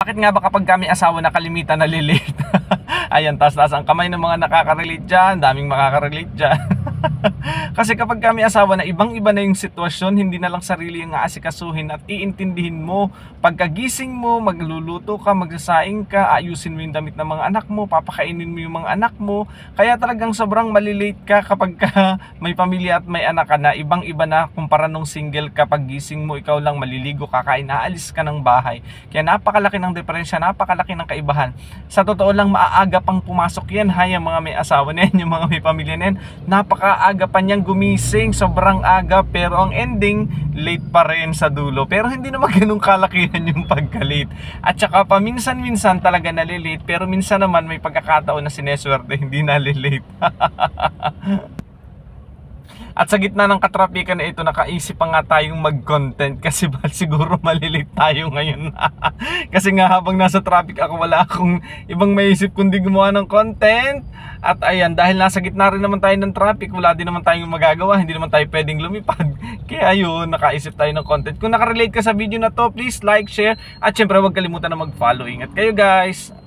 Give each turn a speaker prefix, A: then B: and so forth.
A: Bakit nga ba kapag kami asawa na kalimitan na lilate? Ayan, taas-taas ang kamay ng mga nakaka-relate dyan. Daming makaka-relate dyan. Kasi kapag kami asawa na ibang-iba na yung sitwasyon, hindi na lang sarili yung aasikasuhin at iintindihin mo. Pagkagising mo, magluluto ka, magsasaing ka, ayusin mo yung damit ng mga anak mo, papakainin mo yung mga anak mo. Kaya talagang sobrang malilate ka kapag ka may pamilya at may anak ka na ibang-iba na kumpara nung single ka. Pag gising mo, ikaw lang maliligo, kakain, aalis ka ng bahay. Kaya napakalaki ng diferensya, napakalaki ng kaibahan. Sa totoo lang, maaaga pang pumasok yan, ha, yung mga may asawa na yan, yung mga may pamilya na yan. Napakaaga pa niyang gumising, sobrang aga, pero ang ending, late pa rin sa dulo. Pero hindi naman ganun kalakihan yung pagka-late. At saka paminsan-minsan talaga nalilate, pero minsan naman may pagkakataon na sineswerte, hindi nalilate. At sa gitna ng katrapikan na ito, nakaisip pa nga tayong mag-content kasi ba siguro malilate tayo ngayon. kasi nga habang nasa traffic ako, wala akong ibang maisip kundi gumawa ng content. At ayan, dahil nasa gitna rin naman tayo ng traffic, wala din naman tayong magagawa, hindi naman tayo pwedeng lumipad. Kaya yun, nakaisip tayo ng content. Kung nakarelate ka sa video na to, please like, share, at syempre huwag kalimutan na mag-follow. Ingat kayo guys!